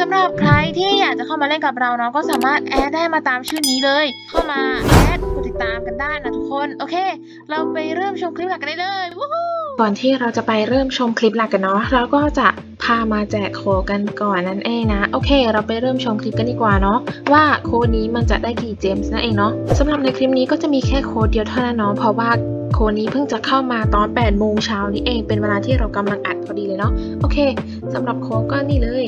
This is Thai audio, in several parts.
สำหรับใครที่อยากจะเข้ามาเล่นกับเราเนาะก็สามารถแอดได้มาตามชื่อนี้เลย เข้ามาแอดกดติดตามกันได้นะทุกคน โอเค เราไปเริ่มชมคลิปหลักกันได้เลยวู้ฮู้ก่อนที่เราจะไปเริ่มชมคลิปหลักกันเนาะเราก็จะพามาแจกโคกันก่อนนั่นเองนะ โอเค เราไปเริ่มชมคลิปกันดีกว่าเนาะว่าโคนี้มันจะได้กี่เจมส์นั่นเองเนาะสำหรับในคลิปนี้ก็จะมีแค่โคเดียวเท่านั้นเนาะเพราะว่าโคนี้เพิ่งจะเข้ามาตอน8โมงเช้านี้เองเป็นเวลาที่เรากำลังอัดพอดีเลยเนาะโอเคสำหรับโคก็นี่เลย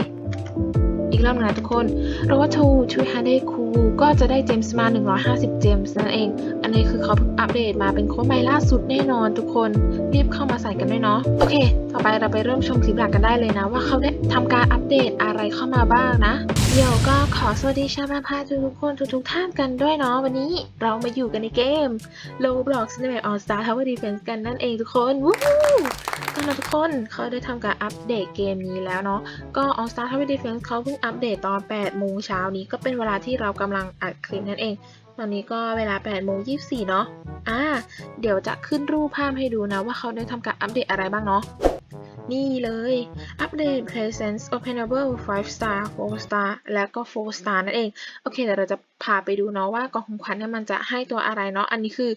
อีกรอบนึงนะทุกคนเราว่าทูช่วยฮาได้คุ ก็จะได้เจมส์มา 150 เจมส์นั่นเอง อันนี้คือเขาเพิ่งอัปเดตมาเป็นโค้ดใหม่ล่าสุดแน่นอนทุกคนรีบเข้ามาใส่กันด้วยเนาะโอเค ต่อไปเราไปเริ่มชมคลิปหลักกันได้เลยนะ ว่าเขาได้ทำการอัปเดตอะไรเข้ามาบ้างนะ เดี๋ยวก็ขอสวัสดีชาวมพาทุกๆคนทุกๆท่านกันด้วยเนาะวันนี้เรามาอยู่กันในเกม Roblox Cinematic All Star Tower Defense กันนั่นเองทุกคนวู้ฮู้ก็นะทุกคนเขาได้ทำการอัปเดตเกมนี้แล้วเนาะก็ All Star Tower Defense เขาเพิ่งอัปเดตตอน8โมงเช้านี้ก็เป็นเวลาที่เรากำลังอัดคลิปนั่นเอง ตอนนี้ก็เวลา8โมง24 เนาะอ่า เดี๋ยวจะขึ้นรูปภาพให้ดูนะว่าเขาได้ทำการอัปเดตอะไรบ้างเนาะนี่เลย อัปเดต Presence Openable 5 star 4 star แล้วก็4 star นั่นเอง โอเค เดี๋ยวเราจะพาไปดูเนาะว่ากล่องของขวัญเนี่ยมันจะให้ตัวอะไรเนาะ อันนี้คือ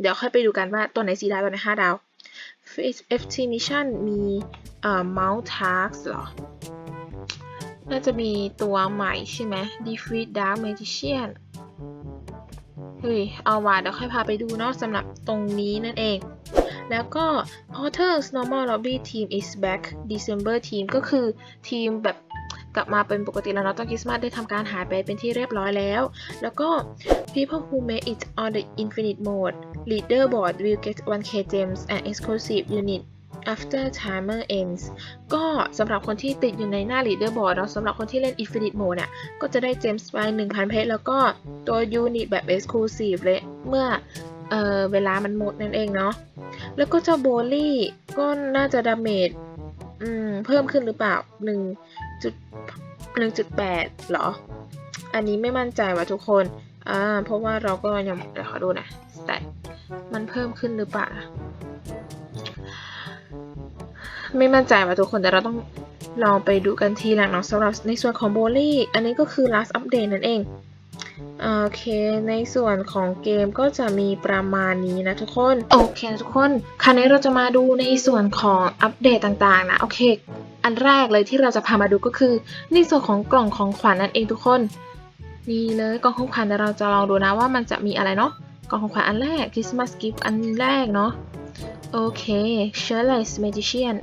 เดี๋ยวค่อยไปดูกันว่าตัวไหน4ดาวตัวไหน5ดาว FT Mission มีเอ่อ Mount Task เหรอ น่าจะมีตัวใหม่ใช่ไหม Defeat Dark Magician เฮ้ย เอาว่าเดี๋ยวค่อยพาไปดูเนาะสำหรับตรงนี้นั่นเอง แล้วก็ Authors Normal Lobby Team is back December Team ก็คือทีมแบบกลับมาเป็นปกติแล้วเนาะตอนคริสต์มาสได้ทำการหายไปเป็นที่เรียบร้อยแล้ว แล้วก็ People who made it on the Infinite Mode Leaderboard will get 1k gems and exclusive unit after timer ends ก็สำหรับคนที่ติดอยู่ในหน้า Leaderboard เนาะสำหรับคนที่เล่น Infinite Mode เนี่ย ก็จะได้เจมส์ไป 1,000 เพชร แล้วก็ตัวยูนิตแบบ Exclusive เลย เมื่อเออเวลามันหมดนั่นเองเนาะ แล้วก็เจ้าโบลี่ก็น่าจะดาเมจอืมเพิ่มขึ้นหรือเปล่า1จุด1.8 หรอ อันนี้ไม่มั่นใจว่ะทุกคนอ่าเพราะว่าเราก็ยังเดี๋ยวขอดูนะแต่มันเพิ่มขึ้นหรือเปล่า ไม่มั่นใจว่ะทุกคนแต่เราต้องลองไปดูกันทีหลังเนาะสำหรับในส่วนของโบลี่อันนี้ก็คือ last update นั่นเองโอเค ในส่วนของเกมก็จะมีประมาณนี้นะทุกคน โอเคนะทุกคน คราวนี้เราจะมาดูในส่วนของอัปเดตต่างๆ นะ โอเค อันแรกเลยที่เราจะพามาดูก็คือ ในส่วนของกล่องของขวัญนั่นเองทุกคน นี่เลยกล่องของขวัญเดี๋ยวเราจะลองดูนะว่ามันจะมีอะไรเนาะ กล่องของขวัญอันแรก Christmas gift อันแรกเนาะ โอเค Shirtless Magician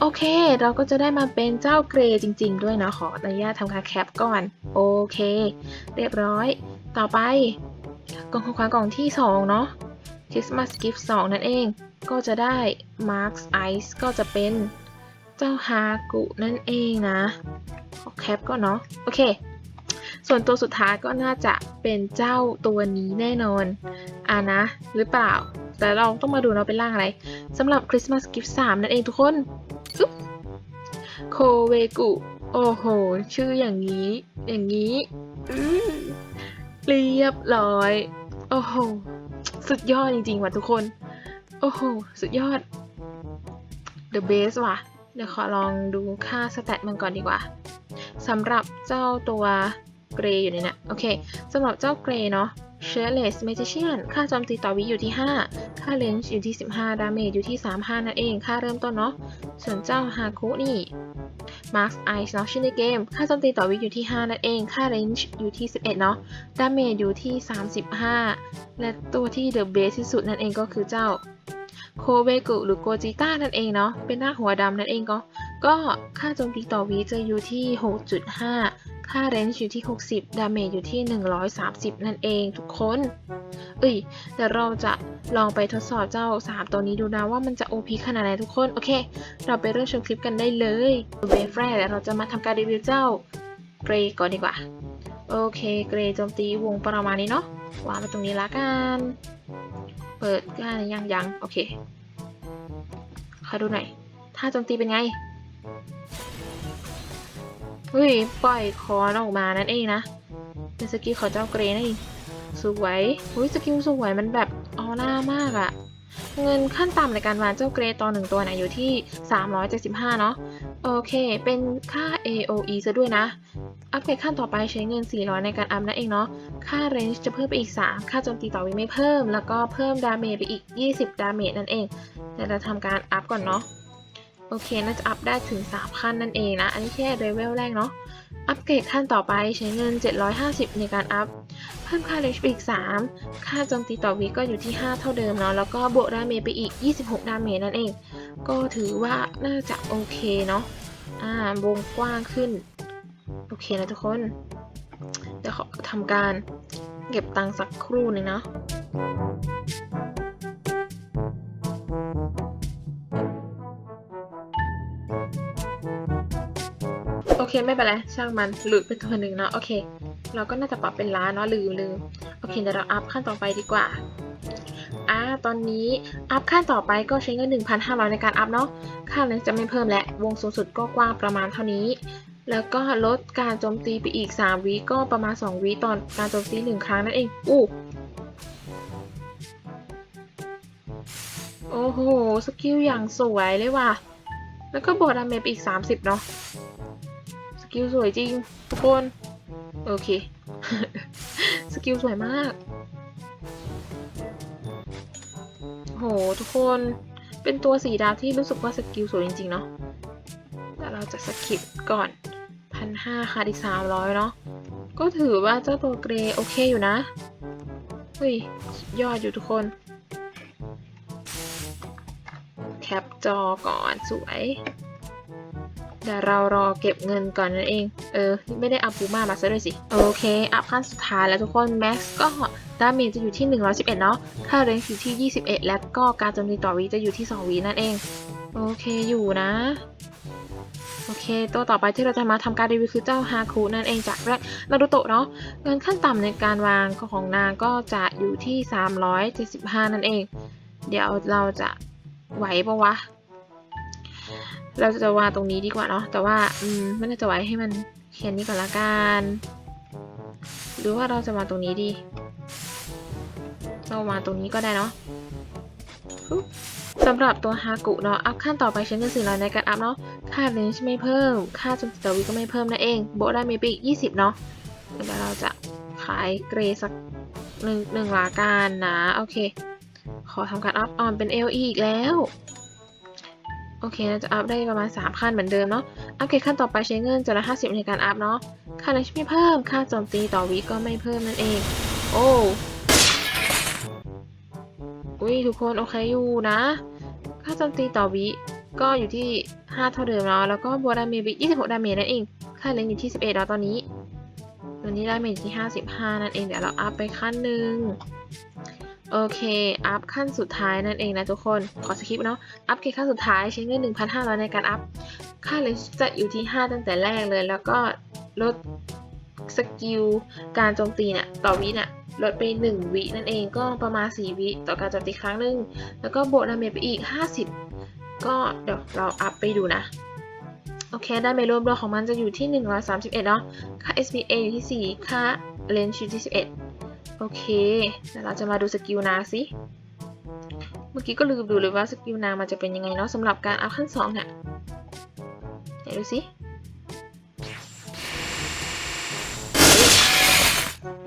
โอเค เราก็จะได้มาเป็นเจ้าเกรย์จริง ๆ ด้วยนะ ขออนุญาตทำการแคปก่อน โอเค เรียบร้อย ต่อไป กล่องของขวัญกล่องที่ 2 เนาะ Christmas Gift 2 นั่นเอง ก็จะได้ Marks Ice ก็จะเป็นเจ้าฮากุนั่นเองนะขอแคปก่อนเนาะ โอเค ส่วนตัวสุดท้ายก็น่าจะเป็นเจ้าตัวนี้แน่นอน อ่านะ หรือเปล่า แต่เราต้องมาดูเนาเป็นร่างอะไรสำหรับ Christmas Gift 3นั่นเองทุกคนอุ๊บโคเวกุโอ้โห ชื่ออย่างนี้ อย่างนี้เรียบร้อย โอ้โห สุดยอดจริงๆว่ะทุกคน โอ้โห สุดยอด The best ว่ะ เดี๋ยวขอลองดูค่าสแตทมันก่อนดีกว่าสำหรับเจ้าตัวเกรย์อยู่ในเนะโอเคสำหรับเจ้าเกรย์เนาะ Shirtless Magician ค่าโจมตีต่อวิอยู่ที่ 5 ค่าเลนจ์อยู่ที่ 15 ดาเมจอยู่ที่ 35 นั่นเอง ค่าเริ่มต้นเนาะ ส่วนเจ้าฮาคุนี่ Marks Ice เนาะชื่อในเกม ค่าโจมตีต่อวิอยู่ที่ 5 นั่นเอง ค่าเลนจ์อยู่ที่ 11 เนาะ ดาเมจอยู่ที่ 35 และตัวที่ The Base ที่สุดนั่นเองก็คือเจ้าโคเบกุหรือโกจิต้านั่นเองเนาะ เป็นหน้าหัวดำนั่นเองก็ ก็ค่าโจมตีต่อวิจะอยู่ที่ 6.5 ค่าเรนจ์อยู่ที่ 60 ดาเมจอยู่ที่ 130 นั่นเองทุกคน เอ้ยเดี๋ยวเราจะลองไปทดสอบเจ้า 3 ตัวนี้ดูนะว่ามันจะ OP ขนาดไหนทุกคน โอเค เราไปเริ่มชมคลิปกันได้เลยเบฟแรกเดี๋ยวเราจะมาทำการรีวิวเจ้าเกรย์ก่อนดีกว่า โอเค เกรย์โจมตีวงประมาณนี้เนาะวางไว้ตรงนี้ละกัน เปิดก้านยังยังโอเคขอดูหน่อย ถ้าโจมตีเป็นไง เฮ้ย ปล่อยคอนออกมานั่นเองนะ เป็นสกิลของเจ้าเกรย์นั่นเองสวยอุ้ยสกิลสวยมันแบบออร่ามากอะเงินขั้นต่ำในการวางเจ้าเกรต่อหนึ่งตัวนี่ยอยู่ที่ 375 เนาะโอเค เป็นค่า AOE ซะด้วยนะ อัปเกรดขั้นต่อไปใช้เงิน 400 ในการอัพนั่นเองเนาะ ค่า range จะเพิ่มไปอีก 3 ค่าโจมตีต่อวิไม่เพิ่ม แล้วก็เพิ่มดาเมจไปอีก 20 ดาเมจนั่นเองเดี๋ยวเราทำการอัพก่อนเนาะ โอเคน่าจะอัพได้ถึง 3 ขั้นนั่นเองนะ อันนี้แค่เลเวลแรกเนาะ อัปเกรดขั้นต่อไปใช้เงิน 750 ในการอัพ เพิ่มค่า range ไปอีก 3 ค่าโจมตีต่อวิก็อยู่ที่ 5 เท่าเดิมเนาะ แล้วก็บวกดาเมจไปอีก 26 ดาเมจนั่นเอง ก็ถือว่าน่าจะโอเคเนาะ อ่าวงกว้างขึ้น โอเคนะทุกคน เดี๋ยวขอทำการเก็บตังค์สักครู่หนึ่งเนาะ ไม่เป็นไรช่างมันหลุดไปตัวหนึ่งเนาะโอเค เราก็น่าจะปรับเป็นล้านเนาะลืมลืมโอเคเดี๋ยวเราอัพขั้นต่อไปดีกว่าอ่าตอนนี้อัพขั้นต่อไปก็ใช้เงิน 1,500 ในการอัพเนาะค่านั้นจะไม่เพิ่มและวงสูงสุดก็กว้างประมาณเท่านี้ แล้วก็ลดการโจมตีไปอีก 3วิก็ประมาณ 2วิตอนการโจมตี 1 ครั้งนั่นเองอู้โอ้โห สกิลอย่างสวยเลยว่ะ แล้วก็บวกดาเมจไปอีก 30 เนาะ กิลสวยจริง ทุกคน โอเค สกิลสวยมาก โห ทุกคนเป็นตัวสีดาวที่รู้สึกว่าสกิลสวยจริง ๆ เนาะแต่เราจะสกิปก่อนพันห้าค่ะอีกสามร้อยเนาะก็ถือว่าเจ้าตัวเกรย์โอเคอยู่นะ เฮ้ย ยอดอยู่ทุกคน แคปจอก่อนสวย เดี๋ยวเรารอเก็บเงินก่อนนั่นเอง เออ ไม่ได้อัพบูมามาซะด้วยสิ โอเค อัพขั้นสุดท้ายแล้วทุกคน แม็กซ์ก็ดาเมจจะอยู่ที่ 111 เนาะ ค่าเรนจ์อยู่ที่ 21 และก็การโจมตีต่อวีจะอยู่ที่ 2 วีนั่นเอง โอเคอยู่นะ โอเค ตัวต่อไปที่เราจะมาทำการรีวิวคือเจ้าฮาคุนั่นเองจากแรกนารูโตะเนาะ เงินขั้นต่ำในการวางของนางก็จะอยู่ที่ 375 นั่นเอง เดี๋ยวเราจะไหวปะวะ เราจะวางตรงนี้ดีกว่าเนาะแต่ว่าอืมไม่น่าจะไว้ให้มันแค่นี้ก่อนละกันหรือว่าเราจะวาตรงนี้ดีเราวางตรงนี้ก็ได้เนาะสำหรับตัวฮากุเนาะอัพขั้นต่อไปใช้เงินสี่ร้อยในการอัพเนาะค่าเลนจ์ไม่เพิ่ม ค่าจมตีต่อวิก็ไม่เพิ่มนั่นเองโบได้มีปอีกยี่สิบเนาะเดี๋ยวเราจะขายเกรสักหนึ่งหนึ่งลาการนะ โอเค ขอทำการอัพออนเป็น LE อีกแล้ว โอเคเราจะอัพได้ประมาณ 3 ขั้นเหมือนเดิมเนาะ อัพเกรดขั้นต่อไปใช้เงินจละ50 ในการอัพเนาะ ค่าเลนจ์ไม่เพิ่ม ค่าโจมตีต่อวิก็ไม่เพิ่มนั่นเอง โอ้ อุ้ยทุกคนโอเคอยู่นะ ค่าโจมตีต่อวิก็อยู่ที่ 5 เท่าเดิมเนาะ แล้วก็บวกดาเมจไป26 ดาเมจนั่นเอง ค่าเลนจ์อยู่ที่ 11แล้วตอนนี้ตัวนี้ดาเมจที่ 55 นั่นเอง เดี๋ยวเราอัพไปขั้นหนึ่ง โอเค อัพขั้นสุดท้ายนั่นเองนะทุกคน ขอสคริปเนาะ อัพเกรดขั้นสุดท้ายใช้เงิน 1,500 ในการอัพ ค่าเลนจ์จะอยู่ที่ 5 ตั้งแต่แรกเลย แล้วก็ลดสกิลการโจมตีเนี่ยต่อวิเนี่ยลดไป 1 วินั่นเองก็ประมาณ 4 วิต่อการโจมตีครั้งหนึ่งแล้วก็โบวกดาเมจไปอีก 50 ก็เดี๋ยวเราอัพไปดูนะ โอเค ไดาเมจรวมรวมของมันจะอยู่ที่ 131 เนาะ ค่า SPA อยู่ที่ 4 ค่าเลนจ์อยู่ที่ 11 โอเคเดี๋ยวเราจะมาดูสกิลนาสิเมื่อกี้ก็ลืมดูเลยว่าสกิลนามันจะเป็นยังไงเนาะสำหรับการอัพขั้นสองเนี่ยไหนดูสิ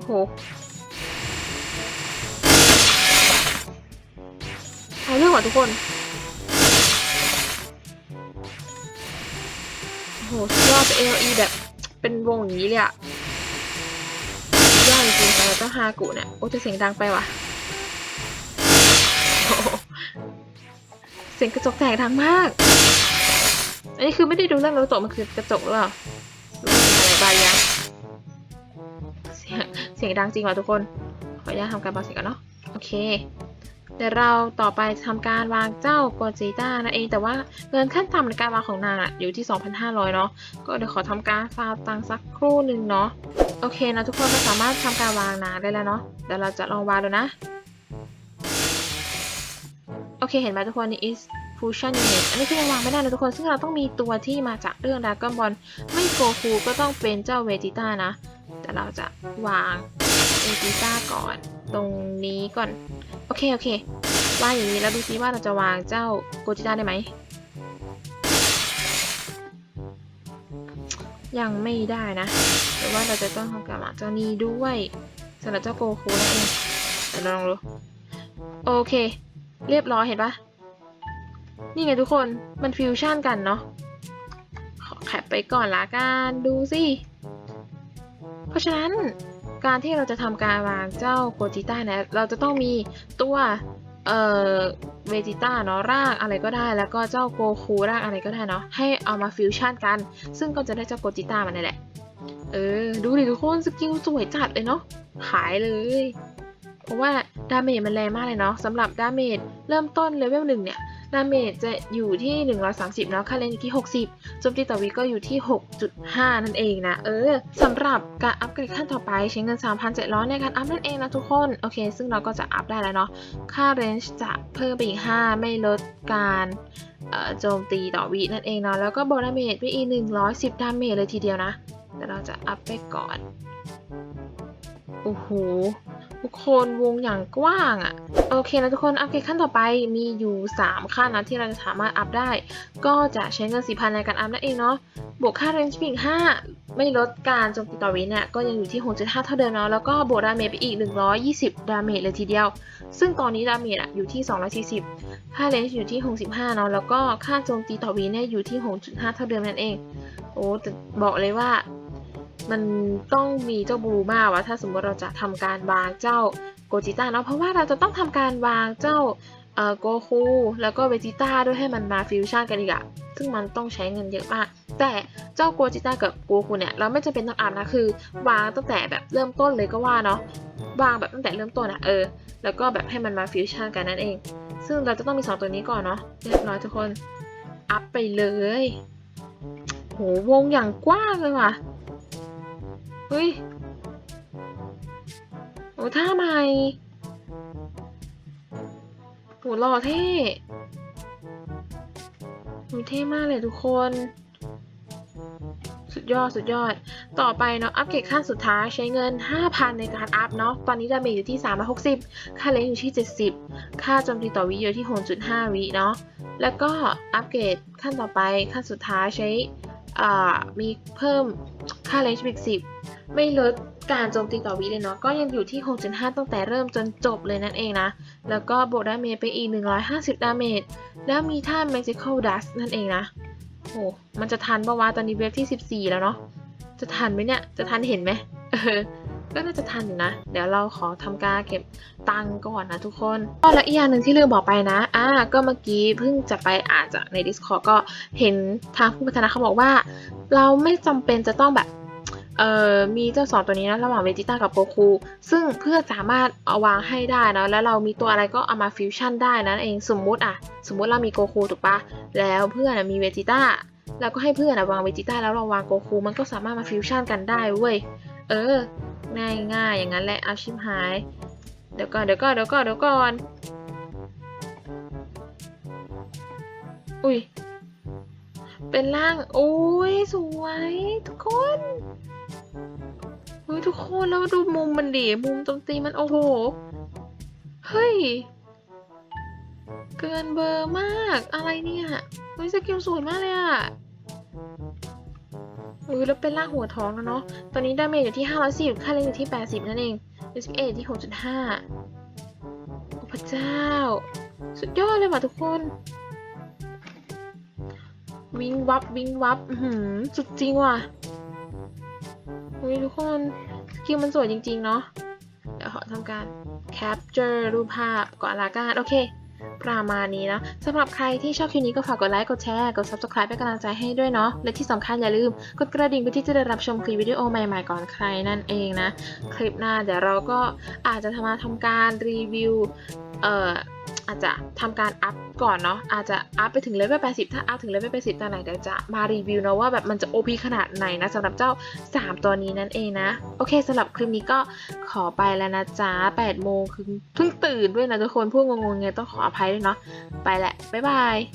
โหเอาเรื่องว่ะทุกคนโหสุดยอดจะ LE แบบเป็นวงอย่างนี้เลยอะ อดจริงๆสำหรับเจ้าฮากุเนี่ยโอ้จะเสียงดังไปว่ะเสียงกระจกแตกดังมาก อันนี้คือไม่ได้ดูเรื่องนารูโตะมันคือกระจกหรือเปล่าอะไรบางอย่างเสียงเสียงดังจริงว่ะทุกคน ขออนุญาตทำการบาเสียงก่อนเนาะ โอเค เดี๋ยวเราต่อไปทำการวางเจ้าโกจิต้านั่นเอง แต่ว่าเงินขั้นต่ำในการวางของนางอะอยู่ที่ 2,500 เนาะ ก็เดี๋ยวขอทำการฟาร์มตังค์สักครู่หนึ่งเนาะ โอเคนะทุกคนเราสามารถทำการวางนาได้แล้วเนาะเดี๋ยวเราจะลองวางดูนะ โอเคเห็นไหมทุกคนนี่ is fusion unit อันนี้คือยังวางไม่ได้นะทุกคนซึ่งเราต้องมีตัวที่มาจากเรื่องดากอนบอลไม่โกคูก็ต้องเป็นเจ้าเวจิต้านะ แต่เราจะวางเวจิต้าก่อนตรงนี้ก่อน โอเค โอเควางอย่างนี้แล้วดูซิว่าเราจะวางเจ้าโกจิต้าได้ไหม ยังไม่ได้นะแต่ว่าเราจะต้องทำการวางเจ้านี้ด้วยสำหรับเจ้าโกคูนั่นเองเดี๋ยวลองดูโอเค เรียบร้อยเห็นปะนี่ไงทุกคนมันฟิวชั่นกันเนาะขอแคปไปก่อนละกันดูสิเพราะฉะนั้นการที่เราจะทำการวางเจ้าโกจิต้าเนี่ยเราจะต้องมีตัว เอ่อเวจิต้าเนาะร่างอะไรก็ได้ แล้วก็เจ้าโกคูร่างอะไรก็ได้เนาะให้เอามาฟิวชั่นกัน ซึ่งก็จะได้เจ้าโกจิต้ามาเนี่แหละ เออ ดูดิทุกคนสกิลสวยจัดเลยเนาะขายเลย เพราะว่าดาเมจมันแรงมากเลยเนาะสำหรับดาเมจเริ่มต้นเลเวลหนึ่งเนี่ย ดาเมจจะอยู่ที่ 130เนาะค่าเลนอยู่ที่ 60 โจมตีต่อวิก็อยู่ที่ 6.5 นั่นเองนะ เออสำหรับการอัปเกรดขั้นต่อไปใช้เงิน 3,700 ในการอัพนั่นเองนะทุกคน โอเค ซึ่งเราก็จะอัพได้แล้วเนาะ ค่าเรนจ์จะเพิ่มไปอีก 5 ไม่ลดการโจมตีต่อวินั่นเองเนาะ แล้วก็บวกดาเมจไปอีก 110 ดาเมจเลยทีเดียวนะเดี๋ยวเราจะอัพไปก่อน โอ้โห ทุกคนวงอย่างกว้างอะ่ะโอเคนะทุกคนอัพเกรดขั้นต่อไปมีอยู่ 3 ขั้นนะที่เราจะสามารถอัพได้ ก็จะใช้เงิน4,000ในการอัพนั่นเองเนาะบวกค่าเรนจ์อีก5ไม่ลดการโจมตีต่อวิเนี่ยก็ยังอยู่ที่ 6.5 เท่าเดิมเนาะแล้วก็บวกดาเมจไปอีก 120 ดาเมจเลยทีเดียว ซึ่งตอนนี้ดาเมจอะอยู่ที่ 240 ค่าเรนจ์อยู่ที่ 65 เนาะแล้วก็ค่าโจมตีต่อวิเนี่ยอยู่ที่ 6.5 เท่าเดิมนั่นเอง โอ้แต่บอกเลยว่า มันต้องมีเจ้าบลูมาวะถ้าสมมติเราจะทำการวางเจ้าโกจิต้าเนาะเพราะว่าเราจะต้องทำการวางเจ้าโกคูแล้วก็เวจิต้าด้วยให้มันมาฟิวชั่นกันอีกอะซึ่งมันต้องใช้เงินเยอะมาก แต่เจ้าโกจิต้ากับโกคูเนี่ยเราไม่จำเป็นต้องอัพนะคือ วางตั้งแต่แบบเริ่มต้นเลยก็ว่าเนาะวางแบบตั้งแต่เริ่มต้นอะเออ แล้วก็แบบให้มันมาฟิวชั่นกันนั่นเอง ซึ่งเราจะต้องมีสองตัวนี้ก่อนเนาะเรียบร้อยทุกคนอัพไปเลยโหวงอย่างกว้างเลยว่ะ เฮ้ย โอ้ท่าใหม่โหหล่อเท่โหเท่มากเลยทุกคน สุดยอด สุดยอด ต่อไปเนาะ อัปเกรดขั้นสุดท้ายใช้เงิน 5,000 ในการอัพเนาะ ตอนนี้ดาเมจอยู่ที่ 360 ค่าเลนอยู่ที่ 70 ค่าโจมตีต่อวิอยู่ที่ 6.5 วิเนาะ แล้วก็อัปเกรดขั้นต่อไปขั้นสุดท้ายใช้อ่ามีเพิ่มค่าเลนจ์อีก10 ไม่ลดการโจมตีต่อวิเลยเนาะ ก็ยังอยู่ที่ 6.5 ตั้งแต่เริ่มจนจบเลยนั่นเองนะ แล้วก็บวกดาเมจไปอีก 150 ดาเมจ แล้วมีท่า Magical Dust นั่นเองนะโหมันจะทันปะวะตอนนี้เวฟที่ 14 แล้วเนาะ จะทันไหมเนี่ย จะทันเห็นไหมเออก็น่าจะทันอยู่นะ เดี๋ยวเราขอทำการเก็บตังก่อนนะทุกคนอ๋อแล้วอีกอย่างหนึ่งที่ลืมบอกไปนะ อ่า ก็เมื่อกี้เพิ่งจะไปอ่านจากใน Discord ก็เห็นทางผู้พัฒนาเขาบอกว่า เราไม่จำเป็นจะต้องแบบ เอ่อมีเจ้าสองตัวนี้นะระหว่างเวจิต้ากับโกคูซึ่งเพื่อนสามารถเอาวางให้ได้นะแล้วเรามีตัวอะไรก็เอามาฟิวชั่นได้นั่นเองสมมุติอะสมมุติเรามีโกคูถูกปะแล้วเพื่อนมีเวจิต้าแล้วก็ให้เพื่อนวางเวจิต้าแล้วเราวางโกคูมันก็สามารถมาฟิวชั่นกันได้เว้ยเออง่ายง่ายๆอย่างนั้นแหละเอาชิมหายเดี๋ยวก่อนเดี๋ยวก่อนเดี๋ยวก่อนเดี๋ยวก่อนอุ้ยเป็นร่าง โอ้ย สวย ทุกคน ยทุกคนแล้วดูมุมมันดิมุมโจมตีมันโอ้โห เฮ้ย เกินเบอร์มาก อะไรเนี่ยเฮ้ยสกิลสวยมากเลยอะอุ้ยแล้วเป็นร่างหัวท้องแล้วเนาะ ตอนนี้ดาเมจอยู่ที่510ค่าเล่นอยู่ที่ 80 นั่นเองเอสเอที่ 6.5 โอ้พระเจ้า สุดยอดเลยว่ะทุกคน วิงวับวิงวับหือสุดจริงว่ะอุ้ยทุกคน สกิลมันสวยจริง ๆ เนาะเดี๋ยวขอทำการ capture รูปภาพก่อนละกันโอเค ประมาณนี้นะสำหรับใครที่ชอบคลิปนี้ก็ฝากกดไลค์ กดแชร์ กด subscribe เป็นกำลังใจให้ด้วยเนาะ และที่สำคัญอย่าลืม กดกระดิ่งเพื่อที่จะได้รับชมคลิปวิดีโอใหม่ๆก่อนใครนั่นเองนะ คลิปหน้าเดี๋ยวเราก็อาจจะทำมาทำการรีวิว เอ่อ อาจจะทำการอัพก่อนเนาะอาจจะอัพไปถึงเลเวล80 ถ้าอัพถึงเลเวล80ตอนไหนเดี๋ยวจะมารีวิวนะว่าแบบมันจะ OP ขนาดไหนนะสำหรับเจ้า 3 ตัวนี้นั่นเองนะ โอเคสำหรับคลิปนี้ก็ขอไปแล้วนะจ๊ะ8โมงคือเพิ่งตื่นด้วยนะทุกคนพูดงงๆไงต้องขออภัยด้วยเนาะไปแหละบ๊ายบาย